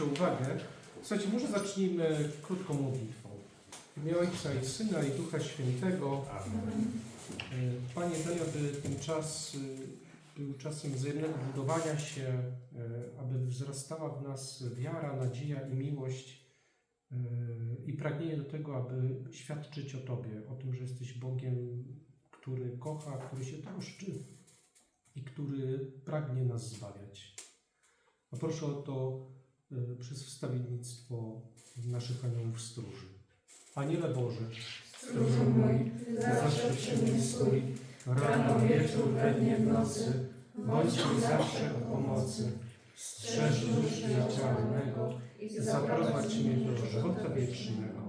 się uwagę. Słuchajcie, może zacznijmy krótką modlitwą. W imię Ojca i Syna i Ducha Świętego. Y, Panie, daj, aby ten czas y, był czasem wzajemnego budowania się, y, aby wzrastała w nas wiara, nadzieja i miłość y, i pragnienie do tego, aby świadczyć o Tobie, o tym, że jesteś Bogiem, który kocha, który się troszczy i który pragnie nas zbawiać. A proszę o to przez wstawiennictwo naszych aniołów stróży. Aniele Boże, Stróżu mój, zawsze przy mnie stój, rano, wieczór, we dnie, w nocy, bądź mi zawsze o pomocy. strzeż dusz nieocialnego i zaprowadź mnie do żywota wiecznego.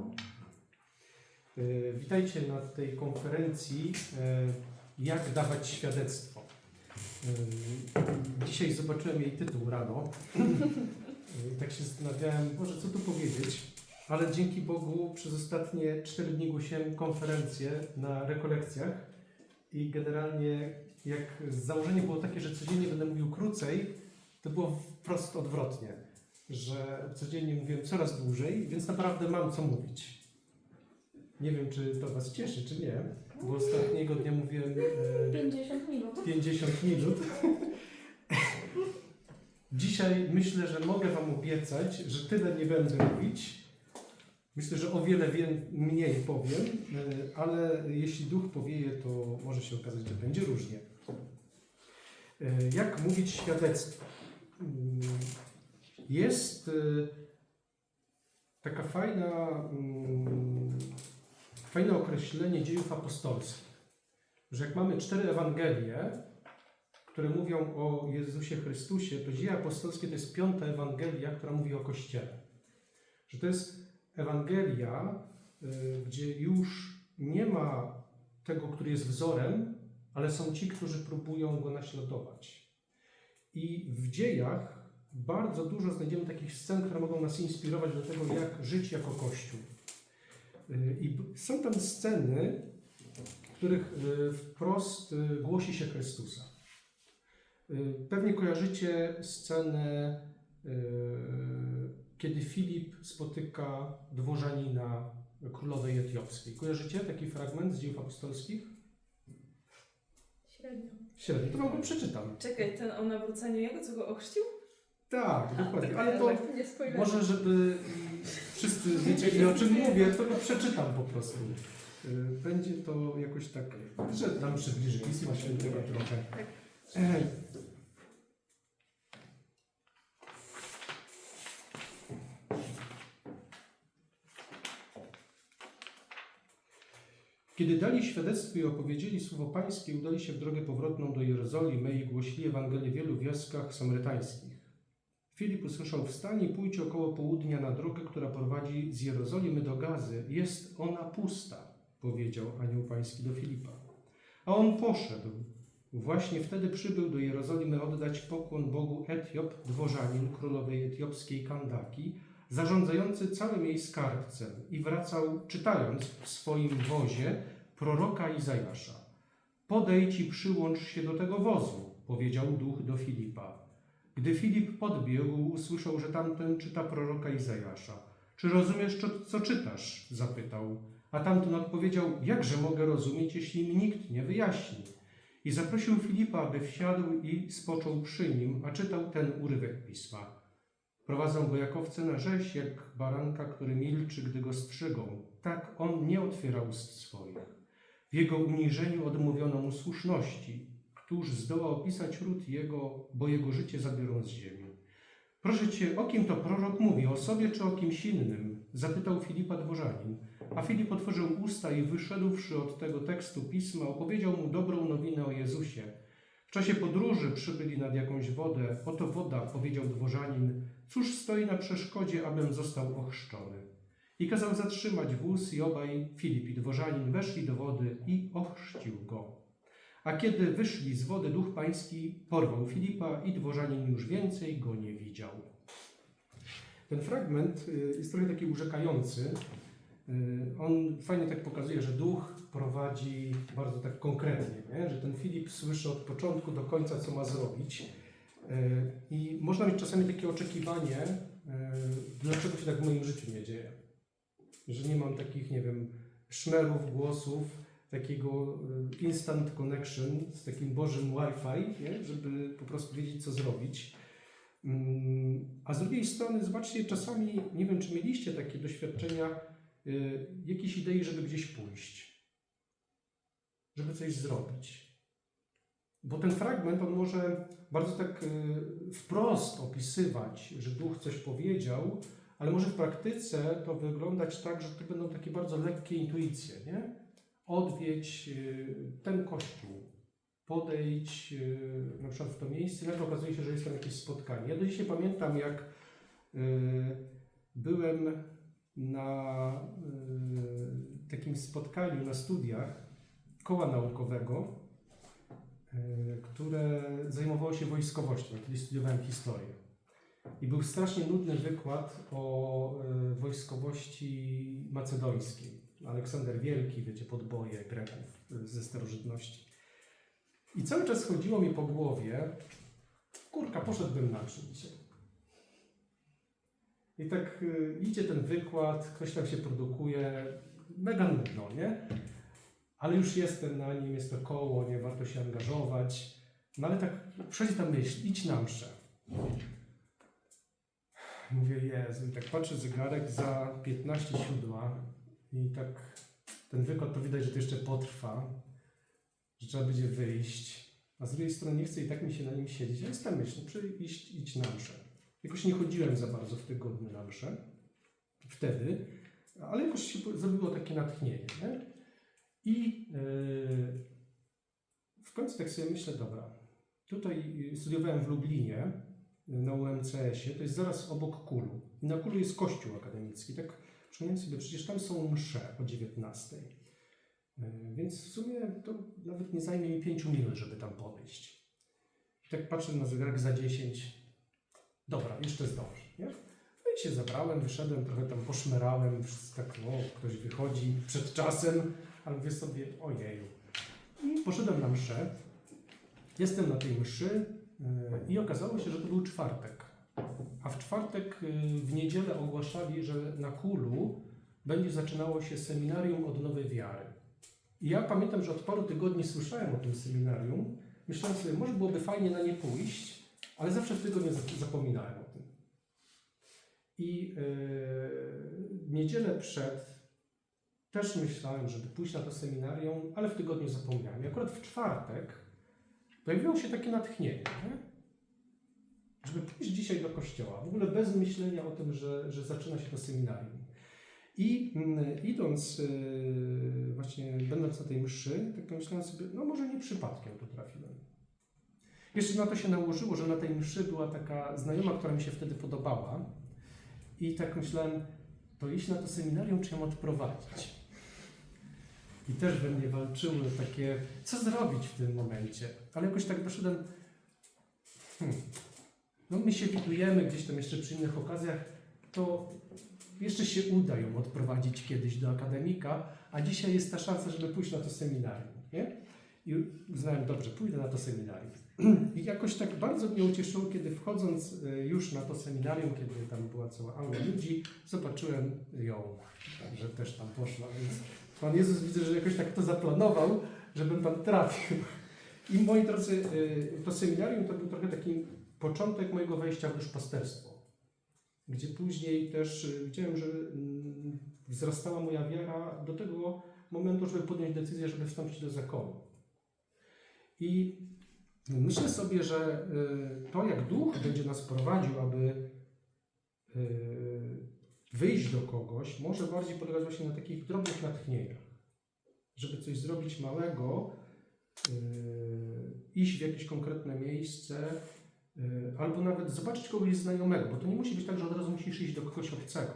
Y, Witajcie na tej konferencji y, Jak dawać świadectwo. Dzisiaj zobaczyłem jej tytuł rano. Y, Tak się zastanawiałem, Boże, co tu powiedzieć? Ale dzięki Bogu przez ostatnie 4 dni głosiłem konferencję na rekolekcjach i generalnie jak założenie było takie, że codziennie będę mówił krócej, to było wprost odwrotnie, że codziennie mówiłem coraz dłużej, więc naprawdę mam co mówić. Nie wiem, czy to Was cieszy, czy nie, bo ostatniego dnia mówiłem e, 50 minut. 50 minut. Dzisiaj myślę, że mogę Wam obiecać, że tyle nie będę mówić. Myślę, że o wiele wie- mniej powiem, e, ale jeśli duch powieje, to może się okazać, że będzie różnie. E, Jak mówić świadectwo? Mm, Jest e, taka fajna, mm, fajne określenie dziejów apostolskich że jak mamy cztery Ewangelie, które mówią o Jezusie Chrystusie, to dzieje apostolskie to jest piąta Ewangelia, która mówi o Kościele. Że to jest Ewangelia, y, gdzie już nie ma tego, który jest wzorem, ale są ci, którzy próbują go naśladować. I w dziejach bardzo dużo znajdziemy takich scen, które mogą nas inspirować do tego, jak żyć jako Kościół. Y, I są tam sceny, w których y, wprost głosi się Chrystusa. Y, Pewnie kojarzycie scenę, y, kiedy Filip spotyka dworzanina królowej etiopskiej. Kojarzycie taki fragment z dziejów apostolskich? Średnio. Średnio, to wam go przeczytam. Czekaj, ten o nawróceniu jego, co go ochrzcił? Tak, dokładnie. Ale to spoiler. może, żeby wszyscy wiedzieli o czym mówię, to go przeczytam po prostu. Y, Będzie to jakoś tak, że nam przybliży Pisma Świętego trochę. Kiedy dali świadectwo i opowiedzieli słowo Pańskie, udali się w drogę powrotną do Jerozolimy i głosili Ewangelię w wielu wioskach samarytańskich. Filip usłyszał, wstań i pójdź około południa na drogę, która prowadzi z Jerozolimy do Gazy. Jest ona pusta, powiedział anioł pański do Filipa. A on poszedł. Właśnie wtedy przybył do Jerozolimy oddać pokłon Bogu Etiop, dworzanin królowej etiopskiej Kandaki, zarządzający całym jej skarbcem i wracał czytając w swoim wozie proroka Izajasza. Podejdź i przyłącz się do tego wozu, powiedział duch do Filipa. Gdy Filip podbiegł, usłyszał, że tamten czyta proroka Izajasza. Czy rozumiesz, co, czytasz? zapytał. A tamten odpowiedział, jakże mogę rozumieć, jeśli mi nikt nie wyjaśni? I zaprosił Filipa, aby wsiadł i spoczął przy nim, a czytał ten urywek pisma. Prowadzą go jak owce na rzeź, jak baranka, który milczy, gdy go strzygą. Tak on nie otwierał ust swoich. W jego uniżeniu odmówiono mu słuszności. Któż zdoła opisać ród jego, bo jego życie zabiorą z ziemi? Proszę cię, o kim to prorok mówi, o sobie czy o kimś innym? Zapytał Filipa dworzanin. A Filip otworzył usta i wyszedłszy od tego tekstu pisma, opowiedział mu dobrą nowinę o Jezusie. W czasie podróży przybyli nad jakąś wodę. Oto woda, powiedział dworzanin. Cóż stoi na przeszkodzie, abym został ochrzczony? I kazał zatrzymać wóz i obaj, Filip i dworzanin, weszli do wody i ochrzcił go. A kiedy wyszli z wody, duch pański porwał Filipa i dworzanin już więcej go nie widział. Ten fragment y, jest trochę taki urzekający. Y, On fajnie tak pokazuje, że duch prowadzi bardzo tak konkretnie, nie? że ten Filip słyszy od początku do końca, co ma zrobić. Y, I można mieć czasami takie oczekiwanie, e, dlaczego się tak w moim życiu nie dzieje. Że nie mam takich, nie wiem, szmerów, głosów, takiego e, instant connection z takim bożym Wi-Fi, nie? żeby po prostu wiedzieć, co zrobić. Mm, A z drugiej strony, zobaczcie, czasami, nie wiem, czy mieliście takie doświadczenia, jakiejś idei, żeby gdzieś pójść, żeby coś zrobić. Bo ten fragment, on może bardzo tak y, wprost opisywać, że duch coś powiedział, ale może w praktyce to wyglądać tak, że to będą takie bardzo lekkie intuicje, nie? Odwiedź y, ten kościół, podejdź y, na przykład w to miejsce, nagle okazuje się, że jest tam jakieś spotkanie. Ja do dzisiaj pamiętam, jak y, byłem na y, takim spotkaniu na studiach koła naukowego, y, które zajmowało się wojskowością. Ja Kiedyś studiowałem historię. I był strasznie nudny wykład o y, wojskowości macedońskiej. Aleksander Wielki, wiecie, podboje Greków ze starożytności. I cały czas chodziło mi po głowie, kurka, poszedłbym na czym dzisiaj. I tak y, idzie ten wykład, ktoś tam się produkuje, mega nudno, nie? Ale już jestem na nim, jest to koło, nie warto się angażować. No ale tak przychodzi ta myśl, idź na mszę. Mówię, Jezu, i tak patrzę zegarek za 15 siódma i tak ten wykład to widać, że to jeszcze potrwa, że trzeba będzie wyjść. A z drugiej strony nie chcę i tak mi się na nim siedzieć. Jest ta myśl, no, iść, idź na mszę. Jakoś nie chodziłem za bardzo w tygodniu na mszę. Wtedy. Ale jakoś się zrobiło takie natchnienie. Nie? I yy, w końcu tak sobie myślę, dobra, tutaj studiowałem w Lublinie na UMCS-ie, to jest zaraz obok Kulu. I na Kulu jest kościół akademicki. Tak przypomniałem sobie, przecież tam są msze o 19. Y, Więc w sumie to nawet nie zajmie mi 5 minut, żeby tam podejść. I tak patrzę na zegarek za 10. Dobra, jeszcze zdążę, nie? No i się zabrałem, wyszedłem, trochę tam poszmerałem, tak, o, ktoś wychodzi przed czasem, ale mówię sobie, ojeju. I poszedłem na mszę. Jestem na tej mszy yy, i okazało się, że to był czwartek. A w czwartek, yy, w niedzielę ogłaszali, że na Kulu będzie zaczynało się seminarium odnowy wiary. I ja pamiętam, że od paru tygodni słyszałem o tym seminarium. Myślałem sobie, może byłoby fajnie na nie pójść, ale zawsze w tygodniu zap- zapominałem o tym. I yy, niedzielę przed też myślałem, żeby pójść na to seminarium, ale w tygodniu zapomniałem. I akurat w czwartek pojawiło się takie natchnienie, nie? żeby pójść dzisiaj do kościoła, w ogóle bez myślenia o tym, że, że zaczyna się to seminarium. I mm, idąc, yy, właśnie będąc na tej mszy, tak pomyślałem sobie, no może nie przypadkiem tu trafiłem. Jeszcze na to się nałożyło, że na tej mszy była taka znajoma, która mi się wtedy podobała. I tak myślałem, to iść na to seminarium, czy ją odprowadzić? I też we mnie walczyły takie, co zrobić w tym momencie. Ale jakoś tak doszedłem, hmm, no my się widujemy gdzieś tam jeszcze przy innych okazjach, to jeszcze się uda ją odprowadzić kiedyś do akademika, a dzisiaj jest ta szansa, żeby pójść na to seminarium, nie? I uznałem, dobrze, pójdę na to seminarium. I jakoś tak bardzo mnie ucieszyło, kiedy wchodząc e, już na to seminarium, kiedy tam była cała aula ludzi, zobaczyłem ją, że też tam poszła, więc Pan Jezus widzę, że jakoś tak to zaplanował, żebym tam trafił. I moi drodzy, e, to seminarium to był trochę taki początek mojego wejścia w duszpasterstwo, gdzie później też e, widziałem, że mm, wzrastała moja wiara do tego momentu, żeby podjąć decyzję, żeby wstąpić do zakonu. I myślę sobie, że y, to, jak duch będzie nas prowadził, aby y, wyjść do kogoś, może bardziej polegać właśnie na takich drobnych natchnieniach. Żeby coś zrobić małego, y, iść w jakieś konkretne miejsce, albo nawet zobaczyć kogoś znajomego, bo to nie musi być tak, że od razu musisz iść do kogoś obcego.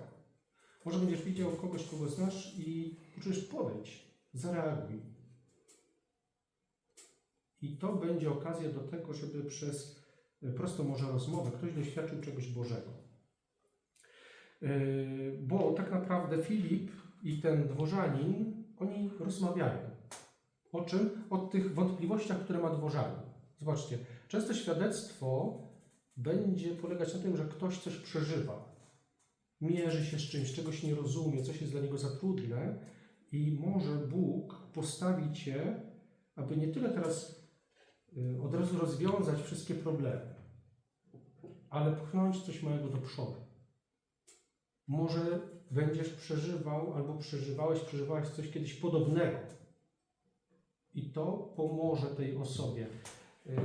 Może będziesz widział kogoś, kogo znasz i poczujesz podejdź, zareaguj. I to będzie okazja do tego, żeby przez e, prostą może rozmowę ktoś doświadczył czegoś Bożego. Yy, Bo tak naprawdę Filip i ten dworzanin, oni rozmawiają. O czym? O tych wątpliwościach, które ma dworzanin. Zobaczcie, często świadectwo będzie polegać na tym, że ktoś coś przeżywa. mierzy się z czymś, czegoś nie rozumie, coś jest dla niego za trudne i może Bóg postawić cię, aby nie tyle teraz od razu rozwiązać wszystkie problemy, ale pchnąć coś małego do przodu. Może będziesz przeżywał albo przeżywałeś, przeżywałaś coś kiedyś podobnego. I to pomoże tej osobie. Yy,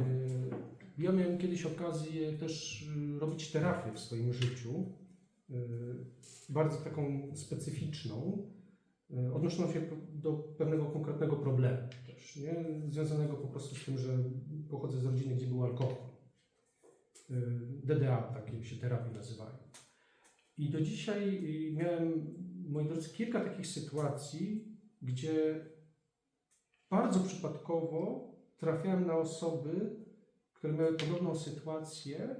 Ja miałem kiedyś okazję też yy, robić terapię w swoim życiu, bardzo taką specyficzną, odnoszącą się do pewnego konkretnego problemu też, nie? związanego po prostu z tym, że pochodzę z rodziny, gdzie był alkohol. Yy, DDA, takie się terapie nazywają. I do dzisiaj yy, miałem, moi drodzy, kilka takich sytuacji, gdzie bardzo przypadkowo trafiałem na osoby, które miały podobną sytuację.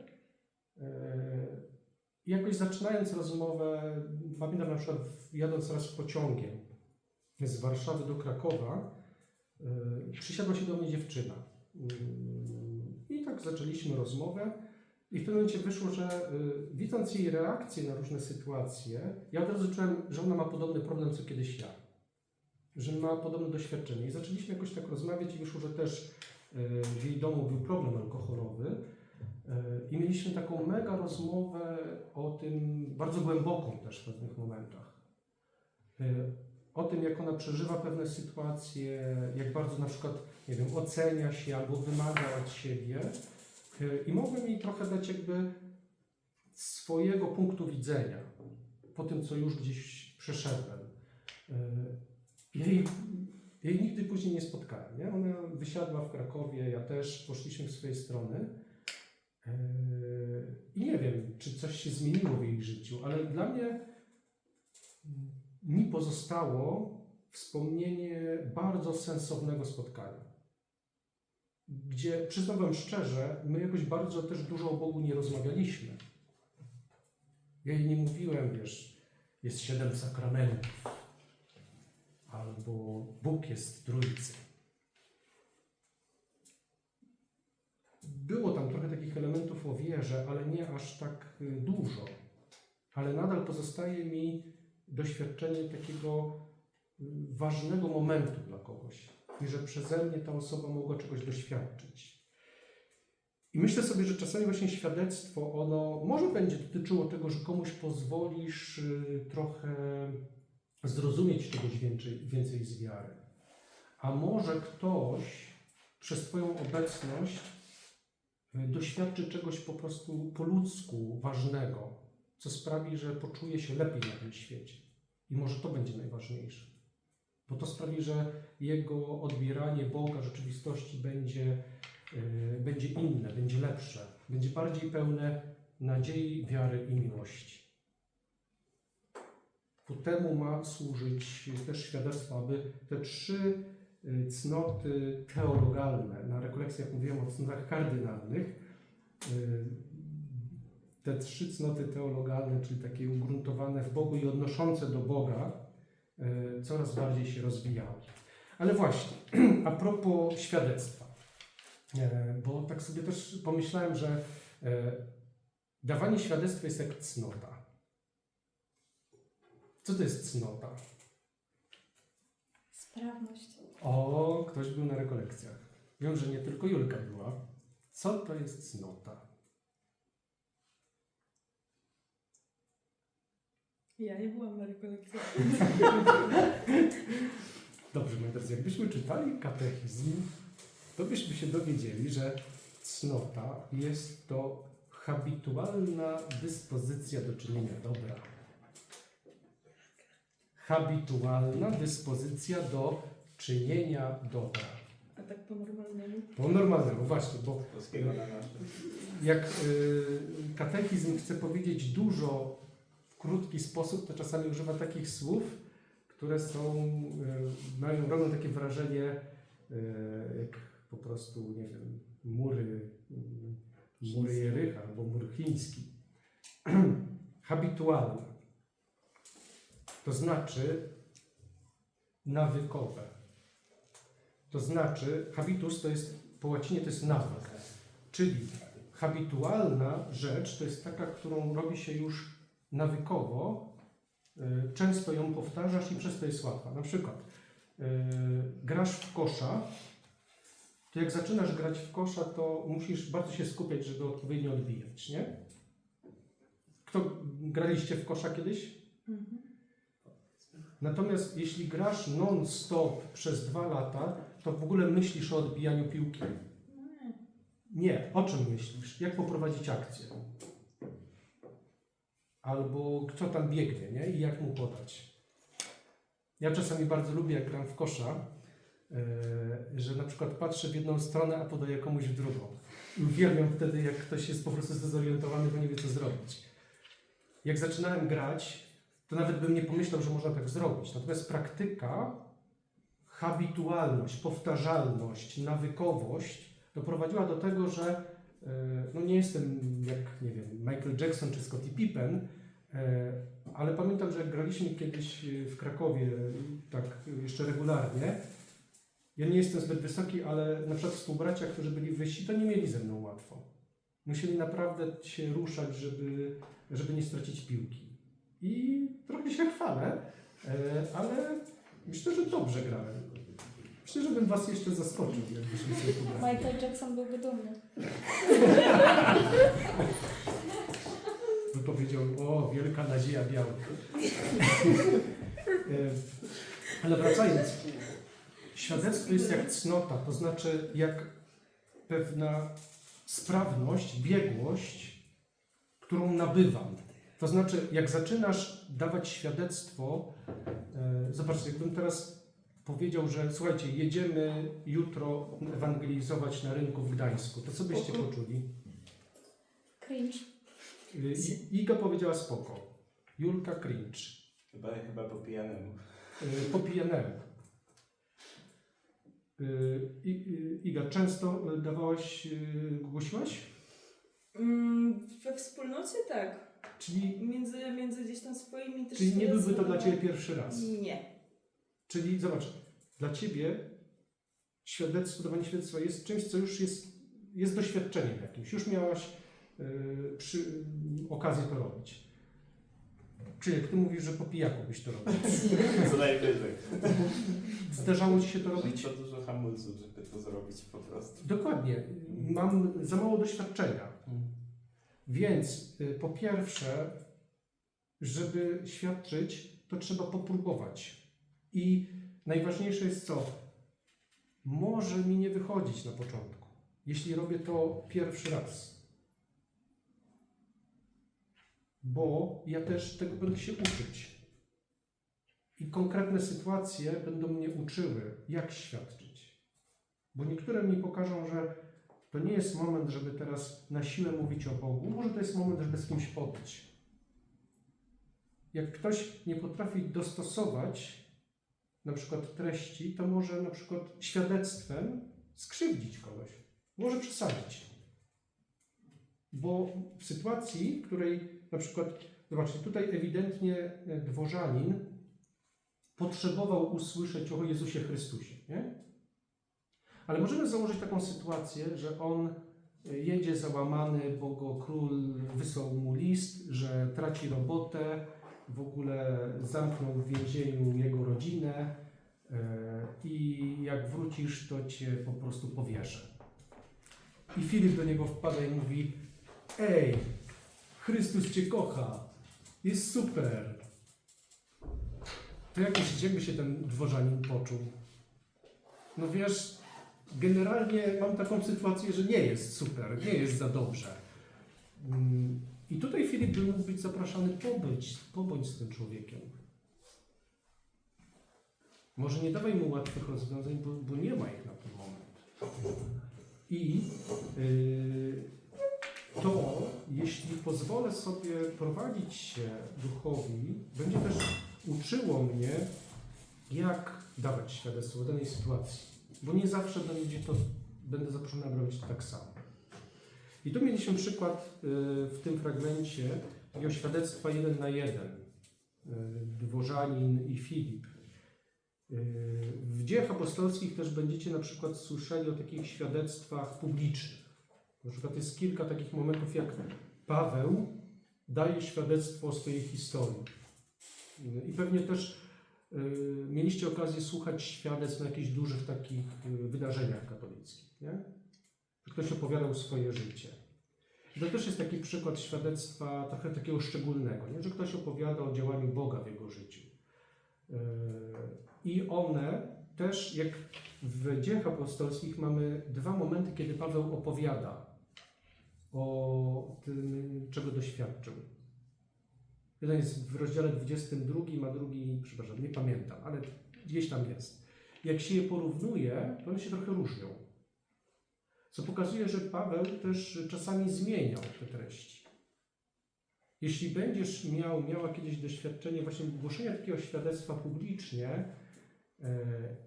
e, I jakoś zaczynając rozmowę, pamiętam na przykład jadąc raz pociągiem z Warszawy do Krakowa, przysiadła się do mnie dziewczyna. Mm, I tak zaczęliśmy rozmowę. I w pewnym momencie wyszło, że e, widząc jej reakcję na różne sytuacje, ja od razu czułem, że ona ma podobny problem co kiedyś ja że ma podobne doświadczenie. I zaczęliśmy jakoś tak rozmawiać i wyszło, że też w jej domu był problem alkoholowy. I mieliśmy taką mega rozmowę o tym, bardzo głęboką też w pewnych momentach. E, O tym, jak ona przeżywa pewne sytuacje, jak bardzo na przykład, nie wiem, ocenia się albo wymaga od siebie. E, I mogłem jej trochę dać jakby swojego punktu widzenia po tym, co już gdzieś przeszedłem. E, jej, jej nigdy później nie spotkałem. Nie? Ona wysiadła w Krakowie, ja też, poszliśmy w swojej strony. Yy, I nie wiem, czy coś się zmieniło w jej życiu, ale dla mnie mm, mi pozostało wspomnienie bardzo sensownego spotkania. Gdzie, przyznam szczerze, my jakoś bardzo też dużo o Bogu nie rozmawialiśmy. Ja jej nie mówiłem, wiesz, jest siedem sakramentów albo Bóg jest trójcy. Było tam trochę takich elementów o wierze, ale nie aż tak y, dużo. Ale nadal pozostaje mi doświadczenie takiego y, ważnego momentu dla kogoś i że przeze mnie ta osoba mogła czegoś doświadczyć. I myślę sobie, że czasami właśnie świadectwo, ono może będzie dotyczyło tego, że komuś pozwolisz y, trochę zrozumieć czegoś więcej, więcej z wiary. A może ktoś przez Twoją obecność y, doświadczy czegoś po prostu po ludzku ważnego, co sprawi, że poczuje się lepiej na tym świecie. I może to będzie najważniejsze. Bo to sprawi, że jego odbieranie Boga, rzeczywistości będzie, y, będzie inne, będzie lepsze, będzie bardziej pełne nadziei, wiary i miłości. Ku temu ma służyć też świadectwo, aby te trzy y, cnoty teologalne, na rekolekcjach mówiłem o cnotach kardynalnych, y, te trzy cnoty teologalne, czyli takie ugruntowane w Bogu i odnoszące do Boga, y, coraz bardziej się rozwijały. Ale właśnie, a propos świadectwa, e, bo tak sobie też pomyślałem, że e, dawanie świadectwa jest jak cnota. Co to jest cnota? Sprawność. O, ktoś był na rekolekcjach. Wiem, że nie tylko Julka była. Co to jest cnota? Ja nie byłam na rekolekcji. Dobrze, moi drodzy, jakbyśmy czytali katechizm, to byśmy się dowiedzieli, że cnota jest to habitualna dyspozycja do czynienia dobra. Habitualna dyspozycja do czynienia dobra. A tak po normalnemu? Po normalnemu, właśnie, bo jak y, katechizm chce powiedzieć dużo krótki sposób, to czasami używa takich słów, które są, y, mają, robią takie wrażenie, y, jak po prostu, nie wiem, mury, y, mury Jerycha albo mur chiński. Habitualne. To znaczy nawykowe. To znaczy, habitus to jest, po łacinie to jest nawyk. Czyli habitualna rzecz to jest taka, którą robi się już nawykowo y, często ją powtarzasz i przez to jest łatwa. Na przykład y, grasz w kosza, to jak zaczynasz grać w kosza, to musisz bardzo się skupiać, żeby odpowiednio odbijać, nie? Kto graliście w kosza kiedyś? Mhm. Natomiast jeśli grasz non-stop przez dwa lata, to w ogóle myślisz o odbijaniu piłki. Nie. Nie, o czym myślisz? Jak poprowadzić akcję? Albo kto tam biegnie, nie? I jak mu podać? Ja czasami bardzo lubię, jak gram w kosza, yy, że na przykład patrzę w jedną stronę, a podaję komuś w drugą. I Uwielbiam wtedy, jak ktoś jest po prostu zdezorientowany, bo nie wie, co zrobić. Jak zaczynałem grać, to nawet bym nie pomyślał, że można tak zrobić. Natomiast praktyka, habitualność, powtarzalność, nawykowość doprowadziła do tego, że e, no nie jestem jak, nie wiem, Michael Jackson czy Scottie Pippen, e, ale pamiętam, że jak graliśmy kiedyś e, w Krakowie, e, tak jeszcze regularnie, ja nie jestem zbyt wysoki, ale na przykład współbracia, którzy byli wyżsi, to nie mieli ze mną łatwo. Musieli naprawdę się ruszać, żeby, żeby nie stracić piłki. I trochę się chwalę, e, ale myślę, że dobrze grałem. Myślę, że bym was jeszcze zaskoczył, jakbyśmy sobie pograli. Michael Jackson byłby dumny. by powiedział, o, wielka nadzieja białych. E, Ale wracając, świadectwo jest jak cnota, to znaczy jak pewna sprawność, biegłość, którą nabywam. To znaczy, jak zaczynasz dawać świadectwo, e, zobaczcie, jakbym teraz powiedział, że słuchajcie, jedziemy jutro ewangelizować na rynku w Gdańsku, to co byście Spoko. poczuli? Cringe. Y, I- Iga powiedziała spoko. Julka cringe. Chyba, chyba po pijanemu. Y, Po pijanemu. Y, I- y, Iga, często y, dawałaś, y, głosiłaś? Mm, we wspólnocie tak. Czyli, Między, między gdzieś tam swoimi też czyli nie byłby to dla. Ciebie pierwszy raz. Nie. Czyli zobacz, dla Ciebie świadectwo, dawanie świadectwa jest czymś, co już jest, jest doświadczeniem jakimś. Już miałaś y, przy, y, okazję to robić. Czyli jak Ty mówisz, że po pijaku byś to robił. Co najwyżej. Zdarzało Ci się to robić? To dużo hamulców, żeby to zrobić po prostu. Dokładnie. Mam za mało doświadczenia. Więc y, po pierwsze, żeby świadczyć, to trzeba popróbować. I najważniejsze jest co? Może mi nie wychodzić na początku, jeśli robię to pierwszy raz. Bo ja też tego będę się uczyć. I konkretne sytuacje będą mnie uczyły, jak świadczyć. Bo niektóre mi pokażą, że to nie jest moment, żeby teraz na siłę mówić o Bogu. Może to jest moment, żeby z kimś pobyć. Jak ktoś nie potrafi dostosować na przykład treści, to może na przykład świadectwem skrzywdzić kogoś. Może przesadzić. Bo w sytuacji, w której na przykład, zobaczcie, tutaj ewidentnie e, dworzanin potrzebował usłyszeć o Jezusie Chrystusie, nie? Ale możemy założyć taką sytuację, że on y, jedzie załamany, bo go król wysłał mu list, że traci robotę, w ogóle zamknął w więzieniu jego rodzinę y, i jak wrócisz, to cię po prostu powieszę. I Filip do niego wpada i mówi: Ej, Chrystus cię kocha, jest super. To jak myślicie, jakby się ten dworzanin poczuł? No wiesz, generalnie mam taką sytuację, że nie jest super, nie jest za dobrze. I tutaj Filip by mógł być zapraszany pobyć, pobądź z tym człowiekiem. Może nie dawaj mu łatwych rozwiązań, bo, bo nie ma ich na ten moment. I yy, to, jeśli pozwolę sobie prowadzić się duchowi, będzie też uczyło mnie, jak dawać świadectwo w danej sytuacji. Bo nie zawsze będzie to, będę zaproszony, robić tak samo. I tu mieliśmy przykład y, w tym fragmencie takiego świadectwa jeden na jeden. Y, Dworzanin i Filip. Y, W dziejach apostolskich też będziecie na przykład słyszeli o takich świadectwach publicznych. Na przykład jest kilka takich momentów, jak Paweł daje świadectwo o swojej historii. I pewnie też mieliście okazję słuchać świadectw na jakichś dużych takich wydarzeniach katolickich, nie? Ktoś opowiadał swoje życie. To też jest taki przykład świadectwa trochę takiego szczególnego, nie? że ktoś opowiada o działaniu Boga w jego życiu. Yy, I one też, jak w dziejach apostolskich, mamy dwa momenty, kiedy Paweł opowiada o tym, czego doświadczył. Jeden jest w rozdziale 22, a drugi, przepraszam, nie pamiętam, ale gdzieś tam jest. Jak się je porównuje, to one się trochę różnią. Co pokazuje, że Paweł też czasami zmieniał te treści. Jeśli będziesz miał, miała kiedyś doświadczenie właśnie głoszenia takiego świadectwa publicznie e,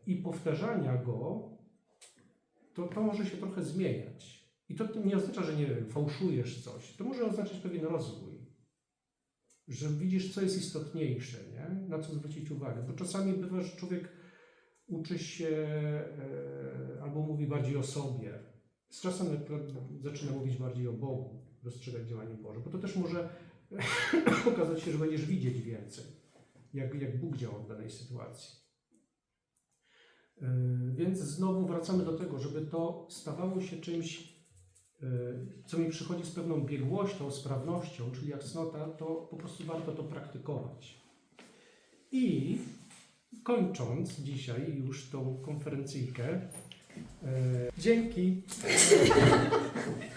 i powtarzania go, to to może się trochę zmieniać. I to nie oznacza, że nie wiem, fałszujesz coś. To może oznaczać pewien rozwój. Że widzisz, co jest istotniejsze, nie? na co zwrócić uwagę. Bo czasami bywa, że człowiek uczy się e, albo mówi bardziej o sobie, z czasem zaczyna mówić bardziej o Bogu, dostrzegać działanie Boże, bo to też może okazać się, że będziesz widzieć więcej, jak, jak Bóg działa w danej sytuacji. Yy, Więc znowu wracamy do tego, żeby to stawało się czymś, yy, co mi przychodzi z pewną biegłością, sprawnością, czyli jak cnota, to po prostu warto to praktykować. I kończąc dzisiaj już tą konferencyjkę, dzięki